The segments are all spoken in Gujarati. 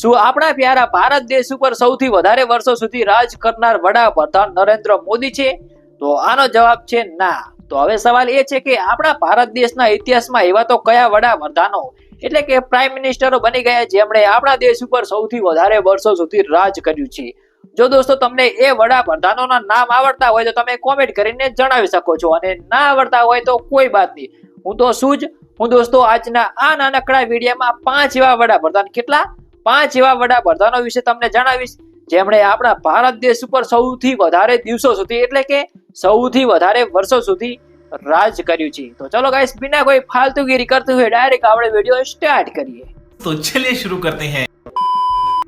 શું આપણા પ્યારા ભારત દેશ ઉપર સૌથી વધારે વર્ષો સુધી રાજ કરનાર વડાપ્રધાન નરેન્દ્ર મોદી છે? તો આનો જવાબ છે ના. તો હવે સવાલ એ છે કે આપણા ભારત દેશના ઇતિહાસમાં એવા તો કયા વડાપ્રધાનો, એટલે કે પ્રાઇમ મિનિસ્ટરો બની ગયા જેમણે આપણા દેશ ઉપર સૌથી વધારે વર્ષો સુધી રાજ કર્યું છે? જો દોસ્તો તમને એ વડાપ્રધાનોના નામ આવડતા હોય તો તમે કોમેન્ટ કરીને જણાવી શકો છો. અને ના આવડતા હોય તો કોઈ વાત નહીં. હું તો શું જ, હું દોસ્તો આજના આ નાનકડા વિડીયોમાં પાંચ એવા વડાપ્રધાન. કેટલા? પાંચ એવા વડા વિશે તમને જણાવીશ જેમણે આપણા ભારત દેશ ઉપર સૌથી વધારે દિવસો સુધી એટલે કે સૌથી વધારે વર્ષો સુધી રાજ કર્યું છે. તો ચલો ગાઈસ બિના કોઈ ફાલતુગીરી કરતું હોય ડાયરેક્ટ આપણે વીડિયો સ્ટાર્ટ કરીએ. તો ચલિए શરૂ કરતે હૈ.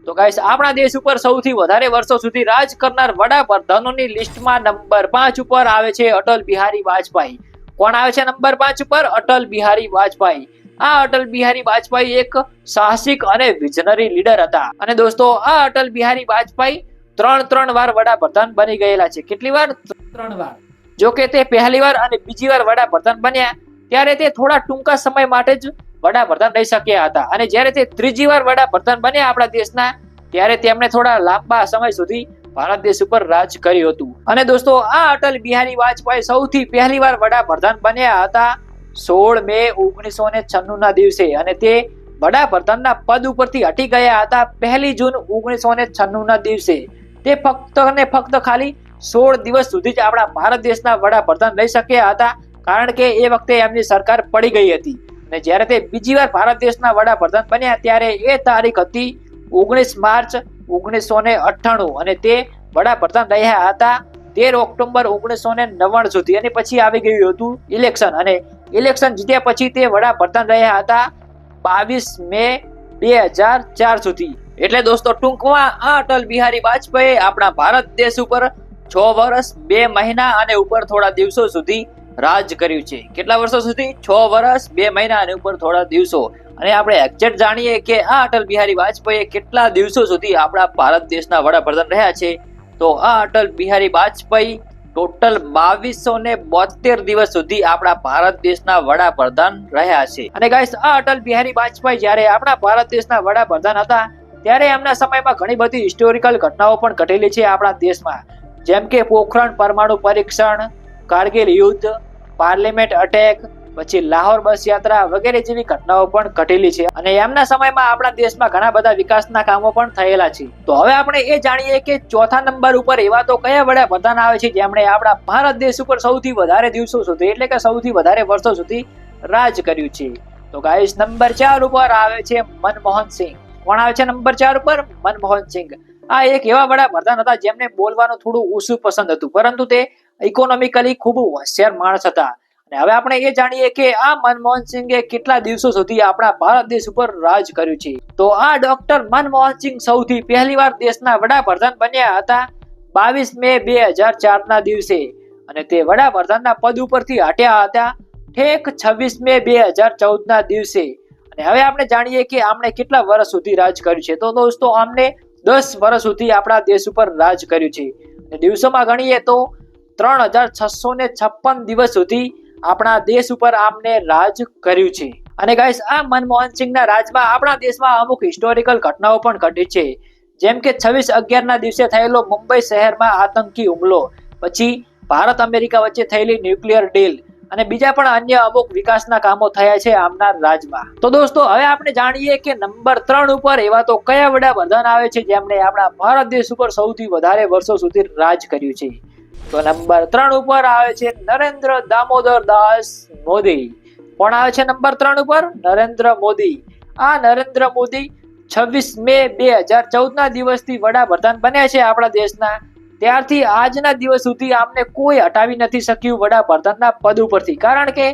તો ગાઈસ આપણા દેશ ઉપર સૌથી વધારે વર્ષો સુધી રાજ કરનાર વડાપ્રધાનોની લિસ્ટમાં નંબર પાંચ ઉપર આવે છે અટલ બિહારી વાજપેયી. કોણ આવે છે નંબર પાંચ ઉપર? અટલ બિહારી વાજપેયી. આ અટલ બિહારી વાજપેયી એક સાહસિક અને વિઝનરી લીડર હતા. અને દોસ્તો, આ અટલ બિહારી વાજપેયી ત્રણ ત્રણ વાર વડાપ્રધાન બની ગયેલા છે. કેટલી વાર? ત્રણ વાર. જો કે તે પહેલી વાર અને બીજી વાર વડાપ્રધાન બન્યા, ત્યારે તે થોડા ટૂંકા સમય માટે જ વડાપ્રધાન રહી શક્યા હતા. અને જ્યારે તે ત્રીજી વાર વડાપ્રધાન બન્યા આપણા દેશના, ત્યારે તેમણે થોડા લાંબા સમય સુધી ભારત દેશ ઉપર રાજ કર્યું હતું. અને દોસ્તો, આ અટલ બિહારી વાજપેયી સૌથી પહેલી વાર વડાપ્રધાન બન્યા હતા. સોળ મે ઓગણીસો ને છન્નું ના દિવસે અને તે વડાપ્રધાનના પદ ઉપરથી હટી ગયા હતા પહેલી જૂન ઓગણીસો ને છન્નું ના દિવસે. તે ફક્ત ને ફક્ત ખાલી સોળ દિવસ સુધી જ આપણા ભારત દેશના વડાપ્રધાન રહી શક્યા હતા કારણ કે એ વખતે એમની સરકાર પડી ગઈ હતી. અને જ્યારે તે બીજી વાર ભારત દેશના વડાપ્રધાન બન્યા ત્યારે એ તારીખ હતી ઓગણીસ માર્ચ ઓગણીસો ને અઠ્ઠાણું અને તે વડાપ્રધાન રહ્યા હતા તેર ઓક્ટોબર ઓગણીસો ને નવ્વાણું સુધી. અને પછી આવી ગયું હતું ઇલેક્શન અને ઇલેક્શન જીત્યા પછી તે વડાપ્રધાન રહ્યા હતા બાવીસ મે બે હજાર ચાર સુધી. એટલે દોસ્તો, ટૂંકમાં આ અટલ બિહારી વાજપેયી આપણા ભારત દેશ ઉપર છ વર્ષ, બે મહિના અને ઉપર થોડા દિવસો સુધી રાજ કર્યું છે. કેટલા વર્ષો સુધી? છ વર્ષ, બે મહિના અને ઉપર થોડા દિવસો. અને આપણે એક્ઝેક્ટ જાણીએ કે આ અટલ બિહારી વાજપેયી કેટલા દિવસો સુધી આપણા ભારત દેશના વડાપ્રધાન રહ્યા છે. તો આ અટલ બિહારી વાજપેયી ટોટલ બાવીસો ને બોતેર દિવસ સુધી આપણા ભારત દેશના વડાપ્રધાન રહ્યા છે. અને ગાઈસ આ અટલ બિહારી વાજપેયી જ્યારે આપણા ભારત દેશના વડાપ્રધાન હતા, ત્યારે એમના સમયમાં ઘણી બધી હિસ્ટોરિકલ ઘટનાઓ પણ ઘટેલી છે આપણા દેશમાં. જેમ કે પોખરણ પરમાણુ પરીક્ષણ, કારગિલ યુદ્ધ પાર્લિમેન્ટ અટેક પછી લાહોર બસ યાત્રા વગેરે જેવી ઘટનાઓ પણ ઘટેલી છે. અને એમના સમયમાં આપણા દેશમાં ઘણા બધા વિકાસના કામો પણ થયેલા છે. તો હવે આપણે એ જાણીએ કે ચોથા નંબર ઉપર એવા તો કયા વડાપ્રધાન આવે છે જેમણે આપણા ભારત દેશ ઉપર સૌથી વધારે દિવસો સુધી, એટલે કે સૌથી વધારે વર્ષો સુધી રાજ કર્યું છે. તો ગાઈસ નંબર ચાર ઉપર આવે છે મનમોહન સિંહ કોણ આવે છે નંબર ચાર ઉપર? મનમોહન સિંહ આ એક એવા વડાપ્રધાન હતા જેમને બોલવાનું થોડું ઓછું પસંદ હતું, પરંતુ તે ઇકોનોમિકલી ખૂબ હોશિયાર માણસ હતા. અને હવે આપણે એ જાણીએ કે આ મનમોહન સિંહે કેટલા દિવસો સુધી આપણા ભારત દેશ ઉપર રાજ કર્યું છે. તો આ ડોક્ટર મનમોહન સિંહ સૌથી પહેલી વાર દેશના વડાપ્રધાન બન્યા હતા બાવીસ મે બે હજાર ચાર ના દિવસે. અને તે વડાપ્રધાનના પદ ઉપરથી હટ્યા હતા ઠેક છવ્વીસ મે બે હજાર ચૌદ ના દિવસે. અને હવે આપણે જાણીએ કે આમણે કેટલા વર્ષ સુધી રાજ કર્યું છે. તો દોસ્તો, આમને દસ વર્ષ સુધી આપણા દેશ ઉપર રાજ કર્યું છે. અને દિવસોમાં ગણીએ તો ત્રણ હજાર છસો ને છપ્પન દિવસ સુધી આપણા દેશ ઉપર આમને રાજ કર્યું છે. અને ગાઈસ આ મનમોહન સિંહના રાજમાં આપણા દેશમાં અમુક હિસ્ટોરિકલ ઘટનાઓ પણ ઘટી છે. જેમ કે છવ્વીસ અગિયાર ના દિવસે થયેલો મુંબઈ શહેરમાં આતંકી હુમલો, પછી ભારત અમેરિકા વચ્ચે થયેલી ન્યુક્લિયર ડીલ અને બીજા પણ અન્ય અમુક વિકાસના કામો થયા છે આમના રાજમાં. તો દોસ્તો, હવે આપણે જાણીએ કે નંબર ત્રણ ઉપર એવા તો કયા વડાપ્રધાન આવે છે જેમણે આપણા ભારત દેશ ઉપર સૌથી વધારે વર્ષો સુધી રાજ કર્યું છે. તો નંબર ત્રણ ઉપર આવે છે નરેન્દ્ર દામોદર દાસ મોદી. કોણ આવે છે નંબર ત્રણ ઉપર? નરેન્દ્ર મોદી. આ નરેન્દ્ર મોદી છવ્વીસ મે બે હજાર ચૌદ ના દિવસથી વડાપ્રધાન બન્યા છે આપણા દેશના. ત્યારથી આજના દિવસ સુધી આમને કોઈ હટાવી નથી શક્યું વડાપ્રધાનના પદ ઉપરથી. કારણ કે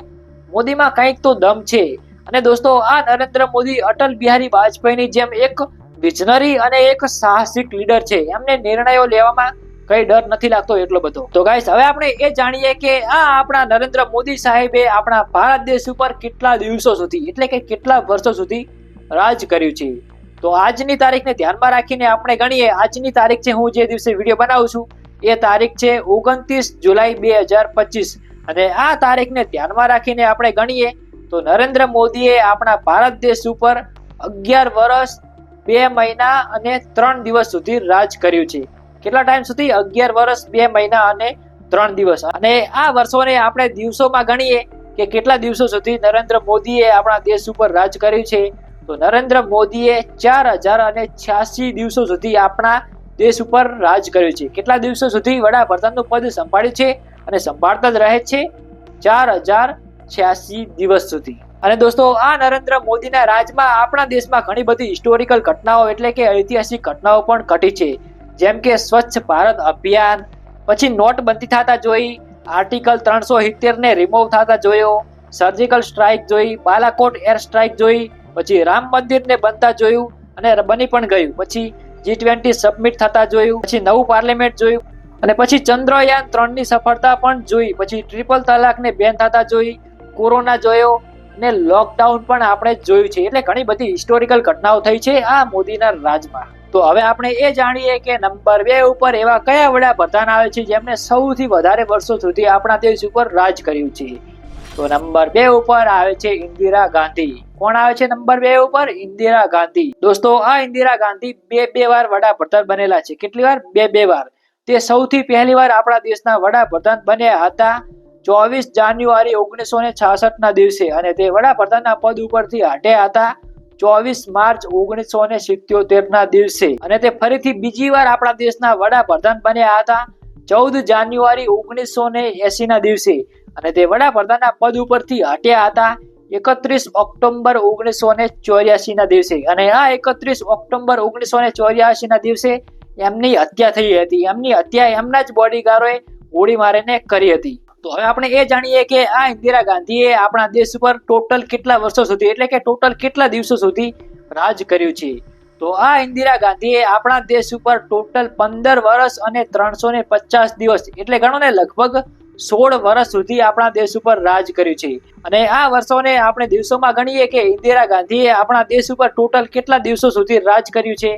મોદીમાં કંઈક તો દમ છે. અને દોસ્તો, આ નરેન્દ્ર મોદી અટલ બિહારી વાજપેયીની જેમ એક વિઝનરી અને એક સાહસિક લીડર છે. એમને નિર્ણયો લેવામાં કઈ ડર નથી લાગતો એટલો બધો. તો ગાઈસ હવે આપણે એ જાણીએ કે આ આપણા નરેન્દ્ર મોદી સાહેબે આપણા ભારત દેશ ઉપર કેટલા દિવસો સુધી, એટલે કે કેટલા વર્ષો સુધી રાજ કર્યું છે. તો આજની તારીખને ધ્યાનમાં રાખીને આપણે ગણીએ, આજની તારીખ છે હું જે દિવસે વીડિયો બનાવું છું, એ તારીખ છે ઓગણત્રીસ જુલાઈ બે હજાર પચીસ. અને આ તારીખને ધ્યાનમાં રાખીને આપણે ગણીએ, તો નરેન્દ્ર મોદીએ આપણા ભારત દેશ ઉપર અગિયાર વર્ષ, બે મહિના અને ત્રણ દિવસ સુધી રાજ કર્યું છે. કેટલા ટાઈમ સુધી? અગિયાર વર્ષ બે મહિના અને ત્રણ દિવસ. અને આ વર્ષોને આપણે દિવસોમાં ગણીએ કે કેટલા દિવસો સુધી નરેન્દ્ર મોદીએ આપણા દેશ ઉપર રાજ કર્યું છે? તો નરેન્દ્ર મોદીએ ચાર હજાર અને છ્યાસી દિવસો સુધી આપણા દેશ ઉપર રાજ કર્યું છે. કેટલા દિવસો સુધી? વડાપ્રધાનનું પદ સંભાળ્યું છે અને સંભાળતા જ રહે છે ચાર હજાર છ્યાસી દિવસ સુધી. અને દોસ્તો, આ નરેન્દ્ર મોદીના રાજમાં આપણા દેશમાં ઘણી બધી હિસ્ટોરિકલ ઘટનાઓ એટલે કે ઐતિહાસિક ઘટનાઓ પણ ઘટી છે. જેમ કે સ્વચ્છ ભારત અભિયાન, પછી નોટબંધી થતા જોઈ, આર્ટિકલ ત્રણસો ને રિમૂવ થતા જોયો સર્જિકલ સ્ટ્રાઇક જોઈ, બાલાકોટ એર સ્ટ્રાઇક જોઈ, પછી રામ મંદિરને બનતા જોયું અને બની પણ ગયું. પછી જી ટ્વેન્ટી સબમિટ થતા જોયું, પછી નવું પાર્લિમેન્ટ જોયું, અને પછી ચંદ્રયાન ત્રણની સફળતા પણ જોઈ, પછી ટ્રિપલ તલાકને બેન થતા જોઈ, કોરોના જોયો ને લોકડાઉન પણ આપણે જોયું છે. એટલે ઘણી બધી હિસ્ટોરિકલ ઘટનાઓ થઈ છે આ મોદીના રાજમાં. તો હવે આપણે એ જાણીએ કે નંબર બે ઉપર એવા કયા વડાપ્રધાન આવે છે જેમણે સૌથી વધારે વર્ષો સુધી આપણા દેશ ઉપર રાજ કર્યું છે? તો નંબર બે ઉપર આવે છે ઇન્દિરા ગાંધી. કોણ આવે છે નંબર બે ઉપર? ઇન્દિરા ગાંધી. દોસ્તો, આ ઇન્દિરા ગાંધી બે બે વાર વડાપ્રધાન બનેલા છે. કેટલી વાર? બે બે વાર. તે સૌથી પહેલી વાર આપણા દેશના વડાપ્રધાન બન્યા હતા ચોવીસ જાન્યુઆરી ઓગણીસો ને છાસઠ ના દિવસે અને તે વડાપ્રધાનના પદ ઉપરથી હટ્યા હતા. ચોવીસ માર્ચ ઓગણીસો ને સિત્યોતેર ના દિવસે. અને તે ફરીથી બીજી વાર આપણા દેશના વડાપ્રધાન બન્યા હતા ચૌદ જાન્યુઆરી ઓગણીસો ને એસી ના દિવસે. અને તે વડાપ્રધાનના પદ ઉપરથી હટ્યા હતા એકત્રીસ ઓક્ટોબર ઓગણીસો ને ચોર્યાસી ના દિવસે. અને આ એકત્રીસ ઓક્ટોબર ઓગણીસો ને ચોર્યાસી ના દિવસે એમની હત્યા થઈ હતી. એમની હત્યા એમના જ બોડીગાર્ડોએ ગોળી મારીને કરી હતી. તો હવે આપણે એ જાણીએ કે આ ઇન્દિરા ગાંધીએ આપણા દેશ ઉપર ટોટલ કેટલા વર્ષો સુધી, એટલે કે ટોટલ કેટલા દિવસો સુધી રાજ કર્યું છે? તો આ ઇન્દિરા ગાંધીએ આપણા દેશ ઉપર ટોટલ પંદર વર્ષ અને ત્રણસો ને પચાસ દિવસ, એટલે ગણો ને લગભગ સોળ વર્ષ સુધી આપણા દેશ ઉપર રાજ કર્યું છે. અને આ વર્ષોને આપણે દિવસોમાં ગણીએ કે ઇન્દિરા ગાંધીએ આપણા દેશ ઉપર ટોટલ કેટલા દિવસો સુધી રાજ કર્યું છે?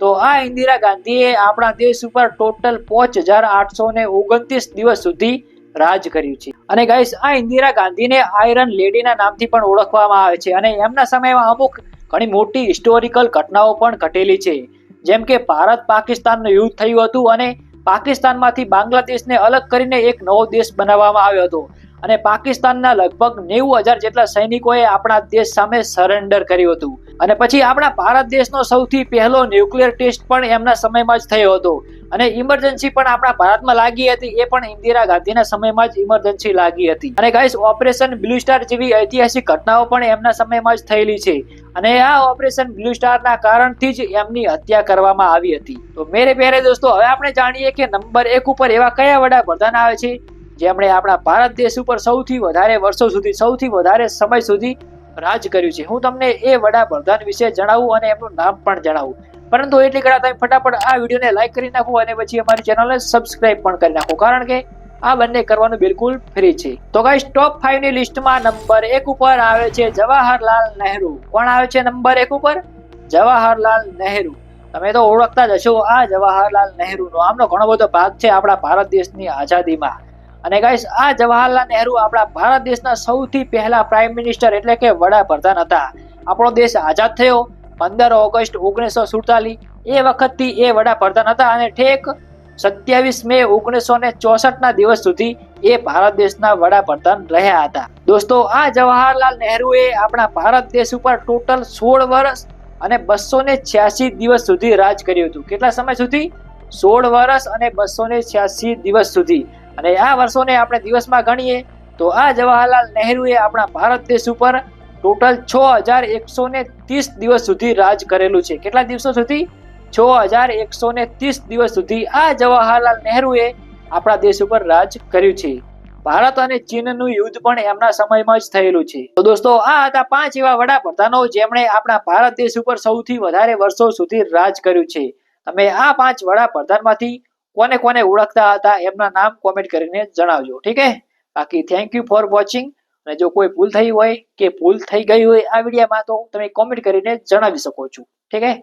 તો આ ઇન્દિરા ગાંધીએ આપણા દેશ ઉપર ટોટલ પાંચ હજાર આઠસો ને ઓગણત્રીસ દિવસ સુધી રાજ કર્યું છે. અને ગાઈસ આ ઇન્દિરા ગાંધીને આયરન લેડીના નામથી પણ ઓળખવામાં આવે છે અને એમના સમયમાં અમુક ઘણી મોટી હિસ્ટોરિકલ ઘટનાઓ પણ ઘટેલી છે. જેમ કે ભારત પાકિસ્તાનનું યુદ્ધ થયું હતું અને પાકિસ્તાનમાંથી બાંગ્લાદેશને અલગ કરીને એક નવો દેશ બનાવવામાં આવ્યો હતો. અને પાકિસ્તાનના લગભગ નેવું હજાર જેટલા સૈનિકોએ આપણા દેશ સામે સરેન્ડર કર્યું હતું. અને પછી આપણા ભારત દેશનો સૌથી પહેલો ન્યુક્લિયર ટેસ્ટ પણ એમના સમયમાં જ થયો હતો. અને ઇમરજન્સી પણ આપણા ભારતમાં લાગી હતી, એ પણ ઇન્દિરા ગાંધીના સમયમાં જ ઇમરજન્સી લાગી હતી. અને ગાઈસ ઓપરેશન બ્લુ સ્ટાર જેવી ઐતિહાસિક ઘટનાઓ પણ એમના સમયમાં જ થયેલી છે. અને આ ઓપરેશન બ્લુ સ્ટારના કારણથી જ એમની હત્યા કરવામાં આવી હતી. તો મેરે પહેરે દોસ્તો, હવે આપણે જાણીએ કે નંબર એક ઉપર એવા કયા વડાપ્રધાન આવે છે? જેમણે આપણા ભારત દેશ ઉપર સૌથી વધારે વર્ષો સુધી, સૌથી વધારે સમય સુધી રાજ કર્યું છે. હું તમને એ વડાપ્રધાન વિશે જણાવું અને એમનું નામ પણ જણાવું. પરંતુ એટલી કડા તમે ફટાફટ આ વિડીયોને લાઈક કરી નાખો અને પછી અમારી ચેનલને સબસ્ક્રાઈબ પણ કરી નાખો. કારણ કે આ બંને કરવાનું બિલકુલ ફ્રી છે. તો ગાઈસ ટોપ ફાઈવની લિસ્ટમાં નંબર એક ઉપર આવે છે જવાહરલાલ નહેરુ. કોણ આવે છે નંબર એક ઉપર? જવાહરલાલ નહેરુ. તમે તો ઓળખતા જ હશો આ જવાહરલાલ નહેરુનો. આમનો ઘણો બધો ભાગ છે આપણા ભારત દેશની આઝાદીમાં. અને ગાઈસ આ જવાહરલાલ નહેરુ આપણા ભારત દેશના સૌથી પહેલા પ્રાઇમ મિનિસ્ટર એટલે કે વડાપ્રધાન હતા. આપણો દેશ આઝાદ થયો પંદર ઓગસ્ટ ઓગણીસો સુડતાલીસ. એ વખતથી એ વડાપ્રધાન હતા અને ઠેક સત્યાવીસ મે ઓગણીસો ને ચોસઠના દિવસ સુધી એ ભારત દેશના વડાપ્રધાન રહ્યા હતા. દોસ્તો, આ જવાહરલાલ નહેરુએ આપણા ભારત દેશ ઉપર ટોટલ સોળ વર્ષ અને બસો ને છ્યાસી દિવસ સુધી રાજ કર્યું હતું. કેટલા સમય સુધી? સોળ વર્ષ અને બસો ને છ્યાસી દિવસ સુધી. અને આ વર્ષોને આપણે દિવસમાં ગણીએ તો આ જવાહરલાલ નહેરુએ આપણા ભારત દેશ ઉપર ટોટલ છ હજાર એકસો ને ત્રીસ દિવસ સુધી રાજ કરેલું છે. કેટલા દિવસો સુધી? છ હજાર એકસો ને ત્રીસ દિવસ સુધી આ જવાહરલાલ નહેરુએ આપણા દેશ ઉપર રાજ કર્યું છે. ભારત અને ચીનનું યુદ્ધ પણ એમના સમયમાં જ થયેલું છે. તો દોસ્તો, આ હતા પાંચ એવા વડાપ્રધાનો જેમણે આપણા ભારત દેશ ઉપર સૌથી વધારે વર્ષો સુધી રાજ કર્યું છે. તમે આ પાંચ વડાપ્રધાનમાંથી કોને કોને ઓળખતા હતા એમના નામ કોમેન્ટ કરીને જણાવજો. ઠીક હે? બાકી થેન્ક યુ ફોર વોચિંગ અને જો કોઈ ભૂલ થઈ હોય કે ભૂલ થઈ ગઈ હોય આ વિડીયોમાં તો તમે કોમેન્ટ કરીને જણાવી શકો છો. ઠીક હે?